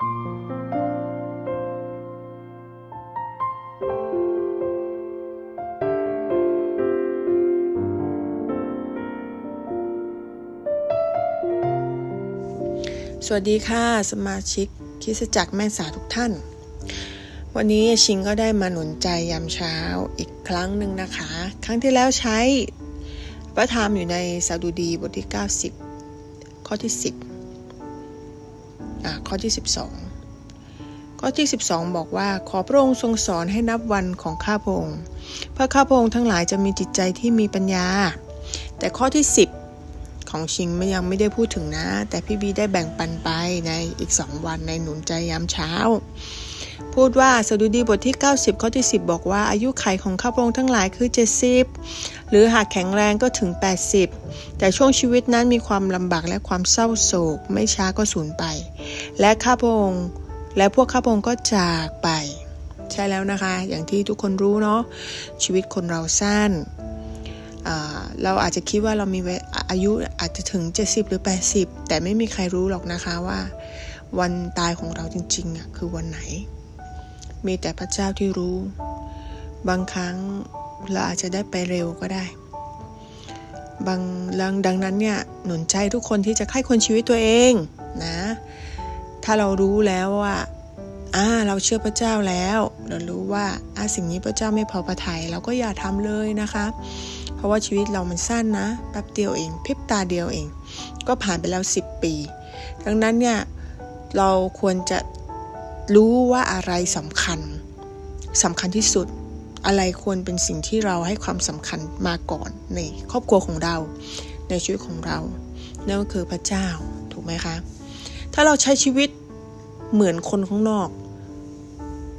สวัสดีค่ะ สมาชิกคริสจักรแม่สาทุกท่าน วันนี้ชิงก็ได้มาหนุนใจยามเช้าอีกครั้งหนึ่งนะคะ ครั้งที่แล้วใช้พระธรรมอยู่ในสาดุดีบทที่ 90 ข้อที่ 10 ข้อที่ 12 ข้อที่ 12 บอกว่าขอพระองค์ทรงสอนให้นับวันของข้าพระองค์เพื่อข้าพระองค์ทั้งหลายจะมีจิตใจที่มีปัญญา แต่ข้อที่ 10 ของชิงไม่ยังไม่ได้พูดถึงนะ แต่พี่บีได้แบ่งปันไปในอีก2วันในหนุนใจยามเช้า พูดว่าสดุดีบทที่ 90 ข้อที่ 10 บอกว่าอายุไขของข้าพระองค์ทั้งหลายคือ 70 หรือหากแข็งแรงก็ถึง 80 แต่ช่วงชีวิตนั้นมีความลำบากและความเศร้าโศก ไม่ช้าก็สูญไป และข้าพระองค์และพวกข้าพระองค์ก็จากไป ใช่แล้วนะคะ อย่างที่ทุกคนรู้เนาะชีวิตคนเราสั้นเราอาจจะคิดว่าเรามีอายุอาจจะถึง 70 หรือ 80 แต่ไม่มีใครรู้หรอกนะคะว่า วันตายของเราจริงๆอะคือวันไหน มีแต่พระเจ้าที่รู้ บางครั้งเราอาจจะได้ไปเร็วก็ได้ บางดังดังนั้นเนี่ยหนุนใจทุกคนที่จะค่ายคนชีวิตตัวเองนะ ถ้าเรารู้แล้วว่าอ่าเราเชื่อพระเจ้าแล้ว เรารู้ว่าอ่าสิ่งนี้พระเจ้าไม่พอพระทัยเราก็อย่าทำเลยนะคะ เพราะว่าชีวิตเรามันสั้นนะแป๊บเดียวเองพริบตาเดียวเอง ก็ผ่านไปแล้ว 10 ปี ดังนั้นเนี่ยเราควรจะ รู้ว่าอะไรสำคัญสำคัญที่สุด อะไรควรเป็นสิ่งที่เราให้ความสำคัญมาก่อนในครอบครัวของเรา ในชีวิตของเรา นั่นก็คือพระเจ้าถูกไหมคะ ถ้าเราใช้ชีวิตเหมือนคนข้างนอก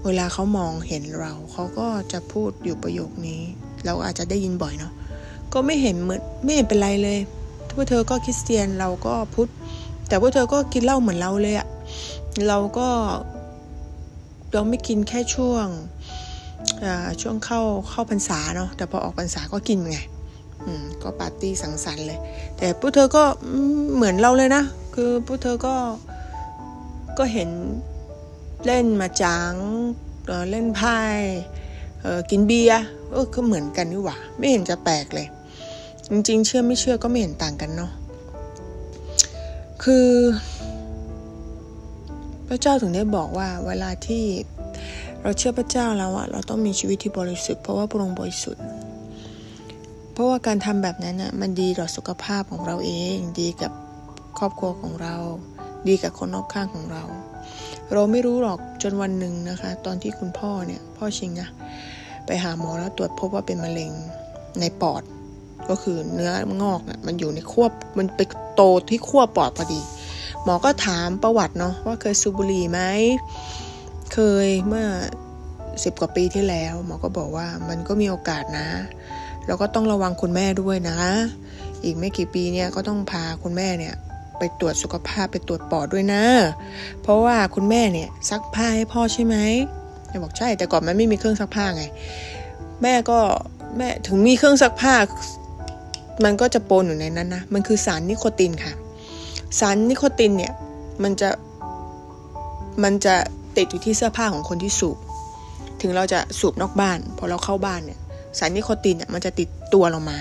เวลาเขามองเห็นเราเขาก็จะพูดอยู่ประโยคนี้ เราอาจจะได้ยินบ่อยเนาะก็ไม่เห็นเหมือนไม่เห็นเป็นไรเลยพวกเธอก็คริสเตียนเราก็พุทธแต่พวกเธอก็กินเหล้าเหมือนเราเลยอะเราก็ เราไม่กินแค่ช่วงช่วงเข้าเข้าพรรษาเนาะแต่พอออกพรรษาก็กินไงก็ปาร์ตี้สังสรรค์เลย แต่พวกเธอก็เหมือนเราเลยนะ คือพวกเธอก็ก็เห็นเล่นมาจังเล่นไพ่กินเบียร์เออก็เหมือนกันนี่หว่า ไม่เห็นจะแปลกเลย จริงๆ เชื่อไม่เชื่อก็ไม่เห็นต่างกันเนาะคือ ระเจ้าถึงได้บอกว่าเวลาที่เราเชื่อพระเจ้าแล้วอะเราต้องมีชีวิตที่บริสุทธิ์เพราะว่าพระองค์บริสุทธิ์ เพราะว่าการทำแบบนั้นอะมันดีต่อสุขภาพของเราเอง ดีกับครอบครัวของเรา ดีกับคนรอบข้างของเรา เราไม่รู้หรอกจนวันหนึ่งนะคะ ตอนที่คุณพ่อเนี่ยพ่อชิงนะไปหาหมอแล้วตรวจพบว่าเป็นมะเร็งในปอด ก็คือเนื้องอกอะมันอยู่ในขั้วมันไปโตที่ขั้วปอดพอดี หมอก็ถามประวัติเนาะว่าเคยสูบบุหรี่ไหม เคยเมื่อสิบกว่าปีที่แล้ว หมอก็บอกว่ามันก็มีโอกาสนะ แล้วก็ต้องระวังคุณแม่ด้วยนะ อีกไม่กี่ปีเนี่ยก็ต้องพาคุณแม่เนี่ยไปตรวจสุขภาพไปตรวจปอดด้วยนะ เพราะว่าคุณแม่เนี่ยซักผ้าให้พ่อใช่ไหมบอกใช่แต่ก่อนมันไม่มีเครื่องซักผ้าไง แม่ก็แม่ถึงมีเครื่องซักผ้า มันก็จะปนอยู่ในนั้นนะ มันคือสารนิโคตินค่ะ สารนิโคตินเนี่ยมันจะมันจะติดอยู่ที่เสื้อผ้าของคนที่สูบ ถึงเราจะสูบนอกบ้าน พอเราเข้าบ้านเนี่ยสารนิโคตินเนี่ยมันจะติดตัวเรามา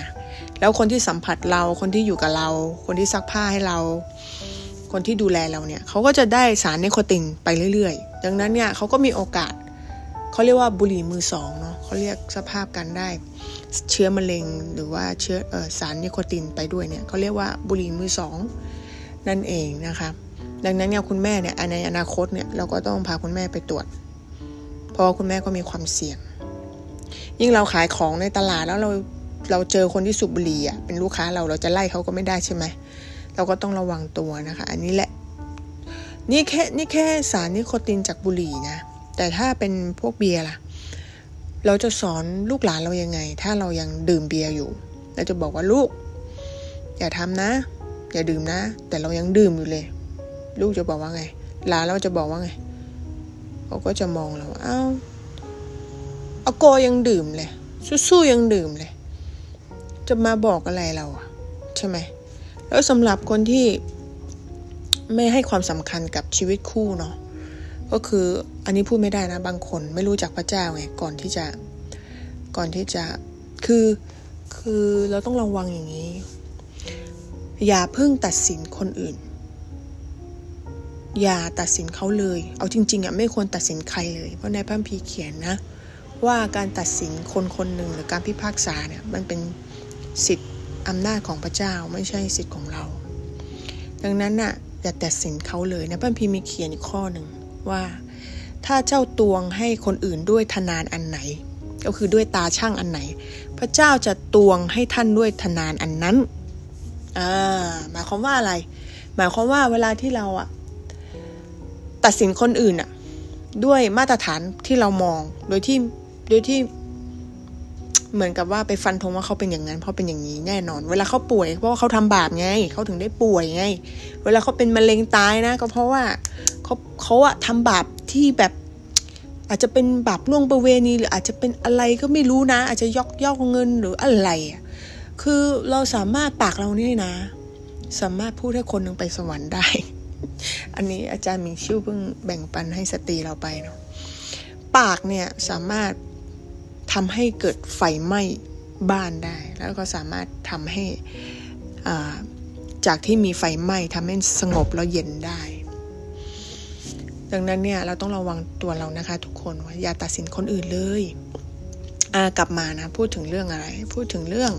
แล้วคนที่สัมผัสเราคนที่อยู่กับเรา คนที่ซักผ้าให้เรา คนที่ดูแลเราเนี่ยเขาก็จะได้สารนิโคตินไปเรื่อยๆ ดังนั้นเนี่ยเขาก็มีโอกาสเขาเรียกว่าบุหรี่มือสองเนาะเขาเรียกสภาพการได้ เชื้อมะเร็งหรือว่าเชื้อออสารนิโคตินไปด้วยเนี่ยเขาเรียกว่าบุหรี่มือสอง นั่นเองนะคะ ดังนั้นเนี่ยคุณแม่เนี่ยในอนาคตเนี่ยเราก็ต้องพาคุณแม่ไปตรวจ เพราะคุณแม่ก็มีความเสี่ยง ยิ่งเราขายของในตลาดแล้วเราเราเจอคนที่สูบบุหรี่อะเป็นลูกค้าเราเราจะไล่เขาก็ไม่ได้ใช่ไหมเราก็ต้องระวังตัวนะคะ อันนี้แหละ นี่แค่นี่แค่สารนิโคตินจากบุหรี่นะ แต่ถ้าเป็นพวกเบียร์ล่ะ เราจะสอนลูกหลานเรายังไง ถ้าเรายังดื่มเบียร์อยู่ เราจะบอกว่าลูก อย่าทำนะ อย่าดื่มนะ แต่เรายังดื่มอยู่เลย ลูกจะบอกว่าไงหลานเราจะบอกว่าไงเขาก็จะมองเราเอ้าอาโกยังดื่มเลยสู้ๆยังดื่มเลย จะมาบอกอะไรเราอะใช่ไหมแล้วสำหรับคนที่ไม่ให้ความสำคัญกับชีวิตคู่เนาะก็คืออันนี้พูดไม่ได้นะ บางคนไม่รู้จักพระเจ้าไงก่อนที่จะก่อนที่จะคือคือเราต้องระวังอย่างนี้ อย่าเพิ่งตัดสินคนอื่น อย่าตัดสินเขาเลย เอาจริงๆอะไม่ควรตัดสินใครเลย เพราะในพระคัมภีเขียนนะ ว่าการตัดสินคนคนหนึ่งหรือการพิพากษาเนี่ยมันเป็นสิทธิ์อำนาจของพระเจ้าไม่ใช่สิทธิ์ของเรา ดังนั้นน่ะอย่าตัดสินเขาเลยนะพระคัมภีมีเขียนอีกข้อหนึ่งว่า ถ้าเจ้าตวงให้คนอื่นด้วยทนานอันไหน ก็คือด้วยตาช่างอันไหน พระเจ้าจะตวงให้ท่านด้วยทนานอันนั้น อ่าหมายความว่าอะไร หมายความว่าเวลาที่เราอะตัดสินคนอื่นอะด้วยมาตรฐานที่เรามอง โดยที่โดยที่เหมือนกับว่าไปฟันธงว่าเขาเป็นอย่างนั้นเพราะเป็นอย่างนี้แน่นอน เวลาเขาป่วยเพราะว่าเขาทำบาปไงเขาถึงได้ป่วยไง เวลาเขาเป็นมะเร็งตายนะ ก็เพราะว่าเขาเขาอะทำบาปที่แบบอาจจะเป็นบาปล่วงประเวณีหรืออาจจะเป็นอะไรก็ไม่รู้นะ อาจจะยอกยอกเงินหรืออะไรอะ คือเราสามารถปากเรานี่นะ สามารถพูดให้คนหนึ่งไปสวรรค์ได้ อันนี้อาจารย์มิงชิวเพิ่งแบ่งปันให้สตรีเราไปเนาะปากเนี่ยสามารถทำให้เกิดไฟไหม้บ้านได้ แล้วก็สามารถทำให้อ่าจากที่มีไฟไหม้ทำให้สงบแล้วเย็นได้ ดังนั้นเนี่ยเราต้องระวังตัวเรานะคะ ทุกคนว่าอย่าตัดสินคนอื่นเลยอากลับมานะพูดถึงเรื่องอะไร พูดถึงเรื่อง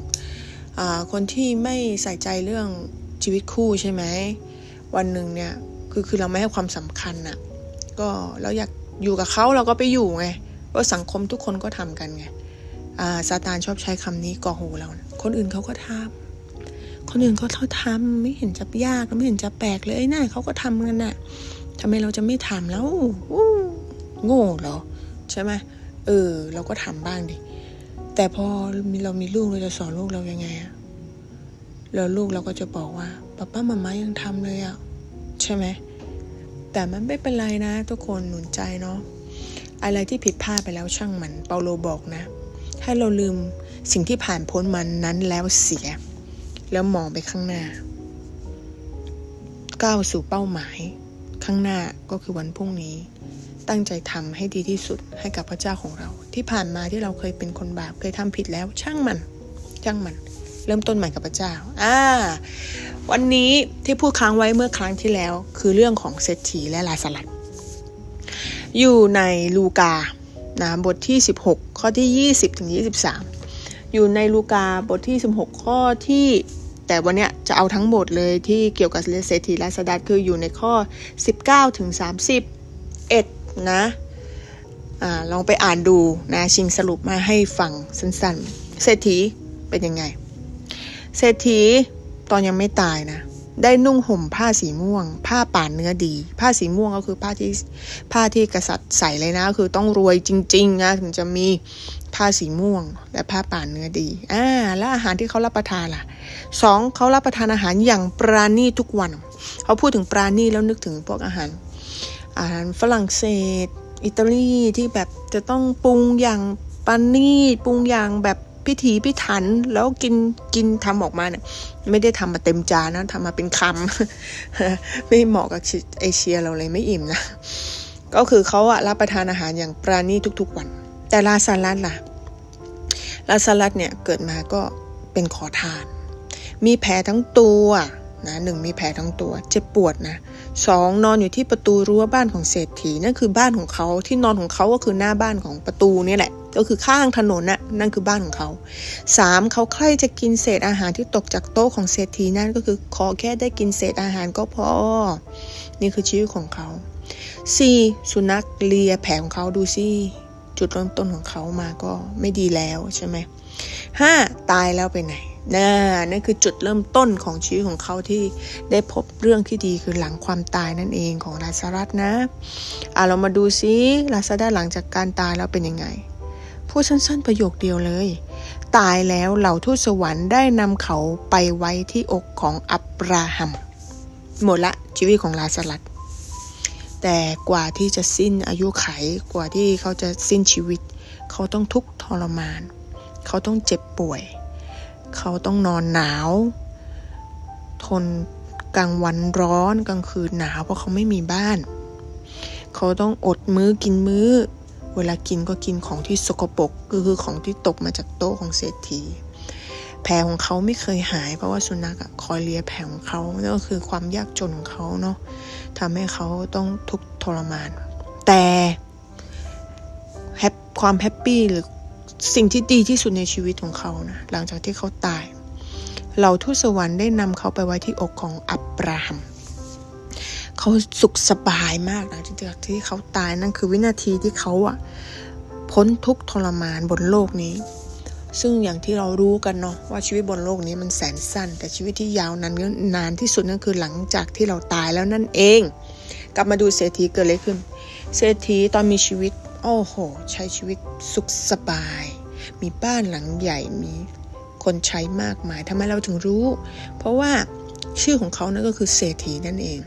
คนที่ไม่ใส่ใจเรื่องชีวิตคู่ใช่ไหมวันหนึ่งเนี่ยคือคือเราไม่ให้ความสำคัญน่ะก็เราอยากอยู่กับเขาเราก็ไปอยู่ไงเพราะสังคมทุกคนก็ทำกันไงอ่าซาตานชอบใช้คำนี้ก่อหูเรานะคนอื่นเขาก็ทำคนอื่นเขาเขาทำไม่เห็นจะยากไม่เห็นจะแปลกเลยไอ้น่าเขาก็ทำกันน่ะทำไมเราจะไม่ทำแล้วโง่เหรอใช่ไหมเออ เราก็ทำบ้างดิ แต่พอมีเรามีลูกเราจะสอนลูกเรายังไงอะแล้วลูกเราก็จะบอกว่าป้าป้ามาม่ายังทำเลยอะใช่ไหมแต่มันไม่เป็นไรนะ ทุกคนหนุนใจเนาะอะไรที่ผิดพลาดไปแล้วช่างมัน เปาโลบอกนะ ให้เราลืมสิ่งที่ผ่านพ้นมันนั้นแล้วเสีย แล้วมองไปข้างหน้า ก้าวสู่เป้าหมาย ข้างหน้าก็คือวันพรุ่งนี้ ตั้งใจทำให้ดีที่สุดให้กับพระเจ้าของเรา ที่ผ่านมาที่เราเคยเป็นคนบาปเคยทำผิดแล้ว ช่างมัน ช่างมัน เริ่มต้นใหม่กับพระเจ้า อ่า วันนี้ที่พูดค้างไว้เมื่อครั้งที่แล้ว คือเรื่องของเศรษฐีและลาสลัด อยู่ในลูกานะบทที่ 16 ข้อที่ 20ถึง23 อยู่ในลูกาบทที่ 16 ข้อที่แต่วันเนี้ยจะเอาทั้งหมดเลยที่เกี่ยวกับเศรษฐีลาสลัดคืออยู่ในข้อ 19ถึง31 นะอลองไปอ่านดูนะชิงสรุปมาให้ฟังสั้นๆ เศรษฐีเป็นยังไง เศรษฐีตอนยังไม่ตายนะ ได้นุ่งห่มผ้าสีม่วง ผ้าป่านเนื้อดี ผ้าสีม่วงก็คือผ้าที่ผ้าที่กษัตริย์ใส่เลยนะ คือต้องรวยจริงๆนะถึงจะมีผ้าสีม่วง และผ้าป่านเนื้อดีอ่าแล้วอาหารที่เขารับประทานล่ะสองเขารับประทานอาหารอย่างปราณีทุกวัน เขาพูดถึงปราณีแล้วนึกถึงพวกอาหาร อาหารฝรั่งเศส อิตาลีที่แบบจะต้องปรุงอย่างปานีตปรุงอย่างแบบพิถีพิถันแล้วกินกินทำออกมาเนี่ยไม่ได้ทำมาเต็มจานนะทำมาเป็นคำไม่เหมาะกับเอเชียเราเลยไม่อิ่มนะก็คือเขาอะรับประทานอาหารอย่างปราณีทุกๆวัน แต่ลาซาลัดล่ะลาซาลัดเนี่ยเกิดมาก็เป็นขอทาน มีแผลทั้งตัว นะหนึ่งมีแผลทั้งตัว เจ็บปวดนะสองนอนอยู่ที่ประตูรั้วบ้านของเศรษฐีนั่นคือบ้านของเขาที่นอนของเขาก็คือหน้าบ้านของประตูนี่แหละ ก็คือข้างถนนน่ะนั่นคือบ้านของเขาสามเขาใคร่จะกินเศษอาหารที่ตกจากโต๊ะของเศรษฐีนั่นก็คือขอแค่ได้กินเศษอาหารก็พอ นี่คือชีวิตของเขาสี่สุนัขเลียแผลของเขาดูสิจุดเริ่มต้นของเขามาก็ไม่ดีแล้วใช่ไหมห้าตายแล้วไปไหน นั่นคือจุดเริ่มต้นของชีวิตของเขาที่ได้พบเรื่องที่ดีคือหลังความตายนั่นเองของลาซารัสนะอะเรามาดูซิลาซาดัสหลังจากการตายแล้วเป็นยังไงพูดสั้นๆประโยคเดียวเลย ตายแล้วเหล่าทูตสวรรค์ได้นำเขาไปไว้ที่อกของอับราฮัม หมดละชีวิตของลาซารัสแต่กว่าที่จะสิ้นอายุไขกว่าที่เขาจะสิ้นชีวิต เขาต้องทุกข์ทรมาน เขาต้องเจ็บป่วย เขาต้องนอนหนาว ทนกลางวันร้อนกลางคืนหนาวเพราะเขาไม่มีบ้าน เขาต้องอดมื้อกินมื้อ เวลากินก็กินของที่สกปรกก็คือของที่ตกมาจากโต๊ะของเศรษฐีแผลของเขาไม่เคยหายเพราะว่าสุนัขคอยเลียแผลของเขานั่ก็คือความยากจนของเขาเนาะทำให้เขาต้องทุกข์ทรมาน แต่แฮปความแฮปปี้หรือ สิ่งที่ดีที่สุดในชีวิตของเขานะหลังจากที่เขาตายเราทูตสวรรค์ได้นำเขาไปไว้ที่อกของอับราฮัมเขาสุขสบายมากหลังจากที่เขาตายนั่นคือวินาทีที่เขาอะพ้นทุกทรมานบนโลกนี้ ซึ่งอย่างที่เรารู้กันเนาะว่าชีวิตบนโลกนี้มันแสนสั้น แต่ชีวิตที่ยาวนานนานที่สุดนั่นคือหลังจากที่เราตายแล้วนั่นเอง กลับมาดูเศรษฐีเกิดอะไรขึ้น เศรษฐีตอนมีชีวิต โอ้โห ใช้ชีวิตสุขสบาย มีบ้านหลังใหญ่มีคนใช้มากมายทำไมเราถึงรู้ เพราะว่าชื่อของเขานั่นก็คือเศรษฐีนั่นเอง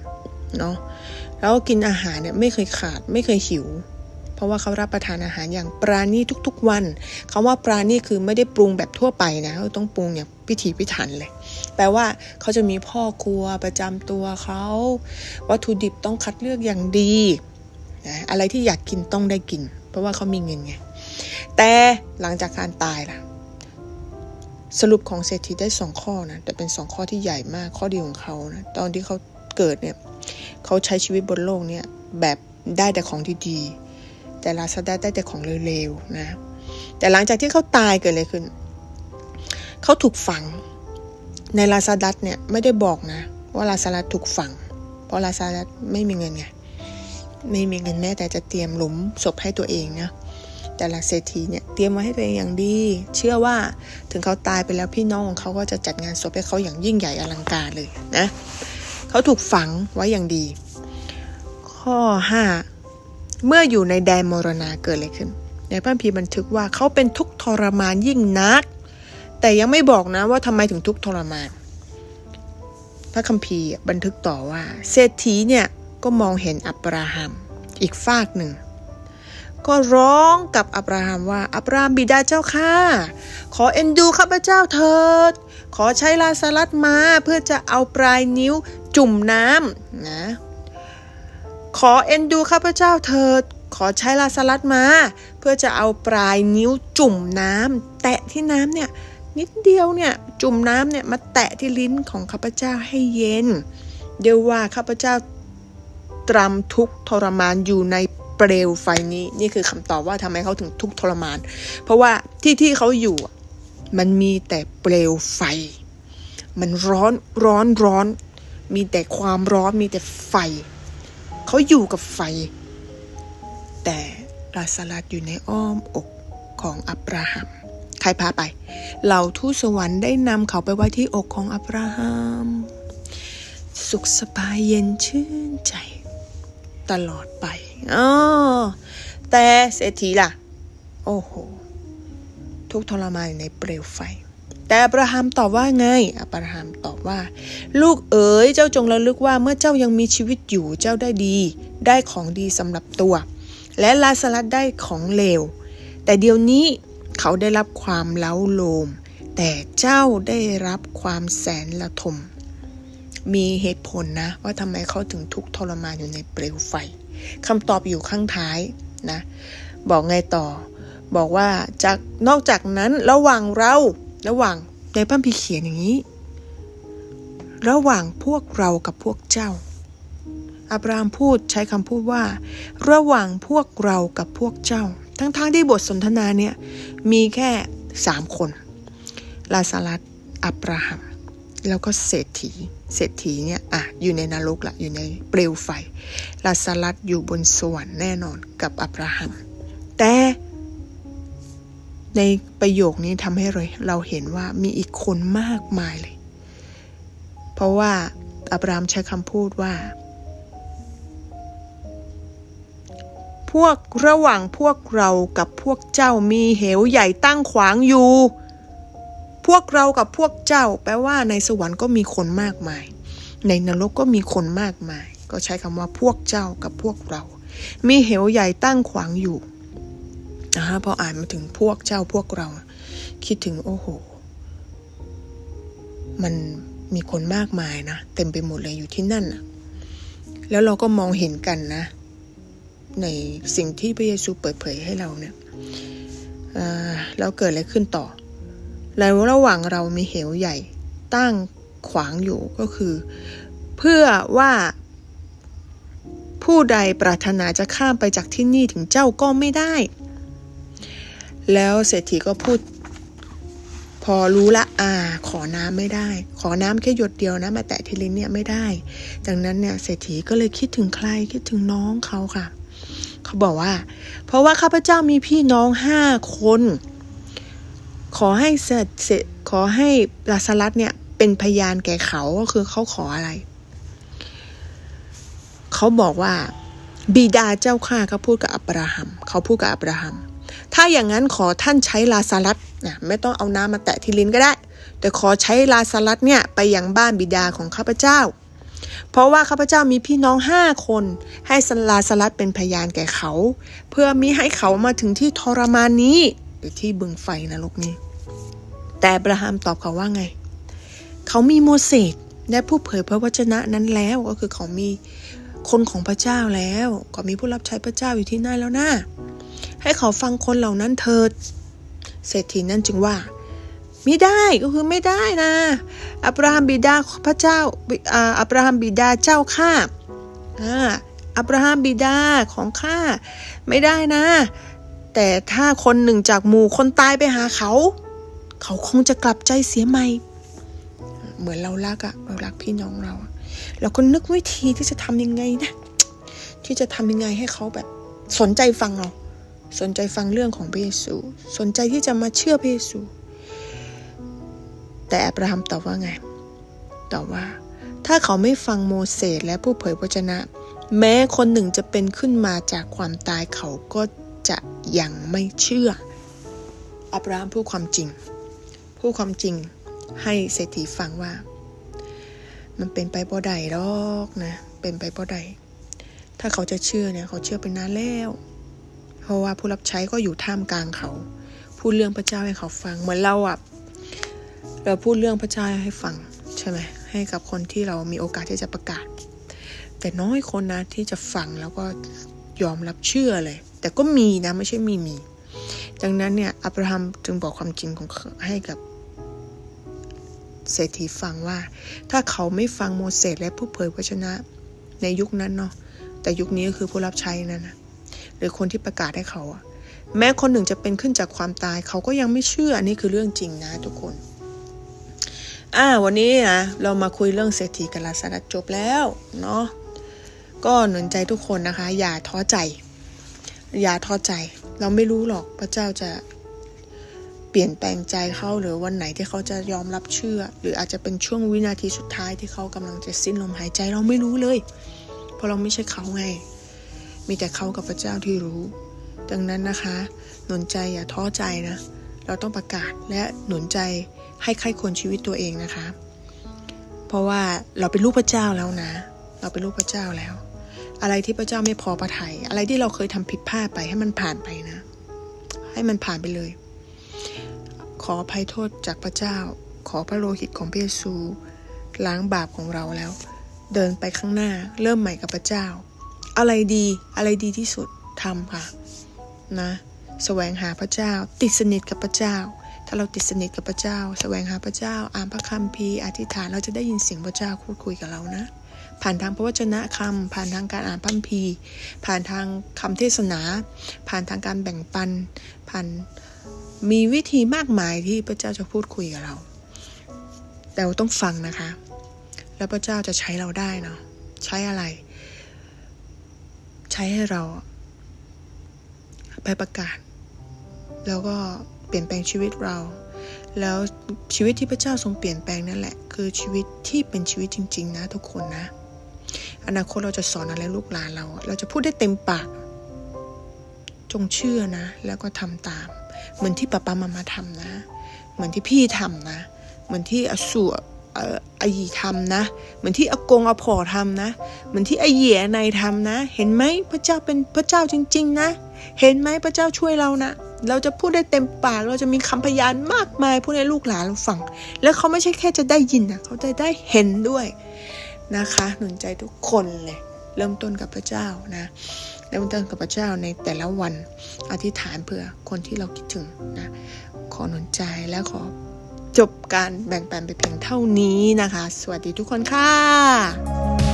เนาะแล้วกินอาหารเนี่ยไม่เคยขาดไม่เคยหิว เพราะว่าเขารับประทานอาหารอย่างปราณีทุกๆวันคำว่าปราณีคือไม่ได้ปรุงแบบทั่วไปนะเขาต้องปรุงอย่างพิถีพิถันเลยแปลว่าเขาจะมีพ่อครัวประจำตัวเขาวัตถุดิบต้องคัดเลือกอย่างดี นะอะไรที่อยากกินต้องได้กิน เพราะว่าเขามีเงินไง แต่หลังจากการตายล่ะ สรุปของเศรษฐีได้สองข้อนะแต่เป็นสองข้อที่ใหญ่มากข้อดีของเขานะตอนที่เขาเกิดเนี่ยเขาใช้ชีวิตบนโลกเนี่ยแบบได้แต่ของดีๆแต่ลาซาด้าได้แต่ของเร็วๆนะแต่หลังจากที่เขาตายเกิดอะไรขึ้น เขาถูกฝังในลาซาดัสเนี่ยไม่ได้บอกนะ ว่าลาซาดัสถูกฝัง เพราะลาซาดัสไม่มีเงินไง ไม่มีเงินแม้แต่จะเตรียมหลุมศพให้ตัวเองนะแต่ละเศรษฐีเนี่ยเตรียมไว้ให้ตัวเองอย่างดี เชื่อว่าถึงเขาตายไปแล้วพี่น้องของเขาก็จะจัดงานศพให้เขาอย่างยิ่งใหญ่อลังการเลยนะเขาถูกฝังไว้อย่างดี ข้อ 5 เมื่ออยู่ในแดนมรณาเกิดอะไรขึ้น ในพระคัมภีร์บันทึกว่าเขาเป็นทุกข์ทรมานยิ่งนัก แต่ยังไม่บอกนะว่าทำไมถึงทุกข์ทรมาน พระคัมภีร์บันทึกต่อว่า เศรษฐีเนี่ย ก็มองเห็นอับราฮัมอีกฝากหนึ่ง ก็ร้องกับอับราฮัมว่า อับราฮัมบิดาเจ้าข้าขอเอ็นดูข้าพเจ้าเถิด ขอใช้ลาสลัดมาเพื่อจะเอาปลายนิ้วจุ่มน้ำนะขอเอ็นดูข้าพเจ้าเถิด ขอใช้ลาสลัดมา เพื่อจะเอาปลายนิ้วจุ่มน้ำแตะที่น้ำเนี่ยนิดเดียวเนี่ยจุ่มน้ำเนี่ยมาแตะที่ลิ้นของข้าพเจ้าให้เย็น เดี๋ยวว่าข้าพเจ้า ตรำทุกทรมานอยู่ในเปลวไฟนี้นี่คือคำตอบว่าทำไมเขาถึงทุกทรมาน เพราะว่าที่ที่เขาอยู่มันมีแต่เปลวไฟ มันร้อนร้อนร้อน มีแต่ความร้อนมีแต่ไฟ เขาอยู่กับไฟ แต่ลาซาลัดอยู่ในอ้อมอกของอับราฮัมใครพาไป เหล่าทูตสวรรค์ได้นำเขาไปไว้ที่อกของอับราฮัม สุขสบายเย็นชื่นใจ ตลอดไปอ๋อแต่เศรษฐีล่ะ โอ้โห ทุกทรมานอยู่ในเปลวไฟ แต่อับราฮัมตอบว่าไง อับราฮัมตอบว่า ลูกเอ๋ย เจ้าจงระลึกว่าเมื่อเจ้ายังมีชีวิตอยู่เจ้าได้ดี ได้ของดีสำหรับตัว และลาสลัดได้ของเลว แต่เดี๋ยวนี้เขาได้รับความเล้าโลม แต่เจ้าได้รับความแสนละทม มีเหตุผลนะ ว่าทำไมเขาถึงทุกข์ทรมานอยู่ในเปลวไฟคำตอบอยู่ข้างท้ายนะ บอกไงต่อ บอกว่าจากนอกจากนั้นระหว่างเราระหว่างในพระคัมภีร์เขียนอย่างนี้ ระหว่างพวกเรากับพวกเจ้าอับรามพูดใช้คำพูดว่า ระหว่างพวกเรากับพวกเจ้า ทั้งๆทที่บทสนทนาเนี่ยมีแค่สามคน ลาซาลัดอับราฮัม แล้วก็เศรษฐี เศรษฐีเนี่ยอะอยู่ในนรกละอยู่ในเปลวไฟลาซาลัดอยู่บนสวรรค์แน่นอนกับอับราฮัม แต่ในประโยคนี้ทำให้เราเราเห็นว่ามีอีกคนมากมายเลย เพราะว่าอับรามใช้คำพูดว่า พวกระหว่างพวกเรากับพวกเจ้ามีเหวใหญ่ตั้งขวางอยู่ พวกเรากับพวกเจ้า แปลว่าในสวรรค์ก็มีคนมากมาย ในนรกก็มีคนมากมาย ก็ใช้คำว่าพวกเจ้ากับพวกเรา มีเหวใหญ่ตั้งขวางอยู่นะฮะพออ่านมาถึงพวกเจ้าพวกเรา คิดถึงโอ้โห มันมีคนมากมายนะ เต็มไปหมดเลยอยู่ที่นั่นนะแล้วเราก็มองเห็นกันนะ ในสิ่งที่พระเยซูเปิดเผยให้เราเนี่ยเอ่อแล้วเกิดอะไรขึ้นต่อ แล้วระหว่างเรามีเหวใหญ่ตั้งขวางอยู่ก็คือ เพื่อว่าผู้ใดปรารถนาจะข้ามไปจากที่นี่ถึงเจ้าก็ไม่ได้ แล้วเศรษฐีก็พูด พอรู้ละอ่า ขอน้ำไม่ได้ ขอน้ำแค่หยดเดียวนะมาแตะทีลินเนี่ยไม่ได้ ดังนั้นเนี่ยเศรษฐีก็เลยคิดถึงใครคิดถึงน้องเขาค่ะ เขาบอกว่า เพราะว่าข้าพเจ้ามีพี่น้องห้าคน ขอให้เสร็จขอให้ลาสลัดเนี่ยเป็นพยานแก่เขาก็คือเขาขออะไร เขาบอกว่า บิดาเจ้าข้าเขาพูดกับอับราฮัมเขาพูดกับอับราฮัม ถ้าอย่างนั้นขอท่านใช้ลาซาลัดนะไม่ต้องเอาน้ำมาแตะที่ลิ้นก็ได้ แต่ขอใช้ลาซาลัดเนี่ยไปยังบ้านบิดาของข้าพเจ้า เพราะว่าข้าพเจ้ามีพี่น้องห้าคน ให้สลาสลัดเป็นพยานแก่เขา เพื่อมิให้เขามาถึงที่ทรมานนี้หรือที่บึงไฟนรกนี้ แต่อับราฮัมตอบเขาว่าไง เขามีโมเสสและผู้เผยพระวจนะนั้นแล้วก็คือเขามีคนของพระเจ้าแล้วก็มีผู้รับใช้พระเจ้าอยู่ที่นั่นแล้วนะให้เขาฟังคนเหล่านั้นเถิดเศรษฐีนั่นจึงว่าไม่ได้ก็คือไม่ได้นะ อับราฮัมบิดาพระเจ้าอับราฮัมบิดาเจ้าข้าอ่าอับราฮัมบิดาของข้าไม่ได้นะ แต่ถ้าคนหนึ่งจากหมู่คนตายไปหาเขา เขาคงจะกลับใจเสียใหม่ เหมือนเรารักอะเรารักพี่น้องเราเราก็นึกวิธีที่จะทำยังไงนะ ที่จะทำยังไงให้เขาแบบสนใจฟังเรา สนใจฟังเรื่องของพระเยซู สนใจที่จะมาเชื่อพระเยซู แต่อับราฮัมตอบว่าไง ตอบว่า ถ้าเขาไม่ฟังโมเสสและผู้เผยพระวจนะ แม้คนหนึ่งจะเป็นขึ้นมาจากความตายเขาก็จะยังไม่เชื่ออับราฮัมพูดความจริง พูดความจริงให้เศรษฐีฟังว่า มันเป็นไปบ่ได้หรอกนะ เป็นไปบ่ได้ถ้าเขาจะเชื่อเนี่ยเขาเชื่อไปนานแล้ว เพราะว่าผู้รับใช้ก็อยู่ท่ามกลางเขา พูดเรื่องพระเจ้าให้เขาฟังเหมือนเราอะเราพูดเรื่องพระเจ้าให้ฟังใช่ไหมให้กับคนที่เรามีโอกาสที่จะประกาศ แต่น้อยคนนะที่จะฟังแล้วก็ยอมรับเชื่อเลย แต่ก็มีนะไม่ใช่มีมี ดังนั้นเนี่ยอับราฮัมจึงบอกความจริงของเขาให้กับ เศรษฐีฟังว่า ถ้าเขาไม่ฟังโมเสสและผู้เผยพระชนะ ในยุคนั้นเนาะแต่ยุคนี้ก็คือผู้รับใช้นั่นนะหรือคนที่ประกาศให้เขาอะแม้คนหนึ่งจะเป็นขึ้นจากความตาย เขาก็ยังไม่เชื่ออันนี้คือเรื่องจริงนะทุกคนอ่าวันนี้นะเรามาคุยเรื่องเศรษฐีกับลาซาดัสจบแล้วเนาะก็หนุนใจทุกคนนะคะ อย่าท้อใจ อย่าท้อใจ เราไม่รู้หรอกพระเจ้าจะ ปลี่ยนแปลงใจเขาหรือวันไหนที่เขาจะยอมรับเชื่อ หรืออาจจะเป็นช่วงวินาทีสุดท้ายที่เขากำลังจะสิ้นลมหายใจเราไม่รู้เลย เพราะเราไม่ใช่เขาไง มีแต่เขากับพระเจ้าที่รู้ ดังนั้นนะคะหนุนใจอย่าท้อใจนะ เราต้องประกาศและหนุนใจให้ใครควรชีวิตตัวเองนะคะ เพราะว่าเราเป็นลูกพระเจ้าแล้วนะ เราเป็นลูกพระเจ้าแล้ว อะไรที่พระเจ้าไม่พอประทยัยอะไรที่เราเคยทำผิดพลาดไปให้มันผ่านไปนะ ให้มันผ่านไปเลย ขออภัยโทษจากพระเจ้า ขอพระโลหิตของพระเยซู ล้างบาปของเราแล้ว เดินไปข้างหน้าเริ่มใหม่กับพระเจ้า อะไรดีอะไรดีที่สุดทำค่ะนะแสวงหาพระเจ้า ติดสนิทกับพระเจ้า ถ้าเราติดสนิทกับพระเจ้าแสวงหาพระเจ้า อ่านพระคัมภีร์อธิษฐานเราจะได้ยินเสียงพระเจ้าพูดคุยกับเรานะ ผ่านทางพระวจนะคำผ่านทางการอ่านพระคัมภีร์ ผ่านทางคำเทศนา ผ่านทางการแบ่งปัน ผ่าน มีวิธีมากมายที่พระเจ้าจะพูดคุยกับเรา แต่เราต้องฟังนะคะ แล้วพระเจ้าจะใช้เราได้เนาะใช้อะไร ใช้ให้เรา ไปประกาศ แล้วก็เปลี่ยนแปลงชีวิตเรา แล้วชีวิตที่พระเจ้าทรงเปลี่ยนแปลงนั่นแหละ คือชีวิตที่เป็นชีวิตจริง ๆ นะทุกคนนะ อนาคตเราจะสอนอะไรลูกหลานเรา เราจะพูดได้เต็มปาก จงเชื่อนะ แล้วก็ทำตาม เหมือนที่ป้าป้ามามาทำนะ เหมือนที่พี่ทำนะ เหมือนที่อสูเอ่ออายีทำนะ เหมือนที่อากงอาพ่อทำนะ เหมือนที่อาเหย่นายทำนะ เห็นไหมพระเจ้าเป็นพระเจ้าจริง ๆ นะ เห็นไหมพระเจ้าช่วยเรานะ เราจะพูดได้เต็มปาก เราจะมีคำพยานมากมายพูดให้ลูกหลานเราฟัง แล้วเขาไม่ใช่แค่จะได้ยินนะเขาจะได้เห็นด้วยนะคะ หนุนใจทุกคนเลย เริ่มต้นกับพระเจ้านะ เริ่มต้นกับพระเจ้าในแต่ละวันอธิษฐานเผื่อคนที่เราคิดถึงนะขอหนุนใจและขอจบการแบ่งปันไปเพียงเท่านี้นะคะ สวัสดีทุกคนค่ะ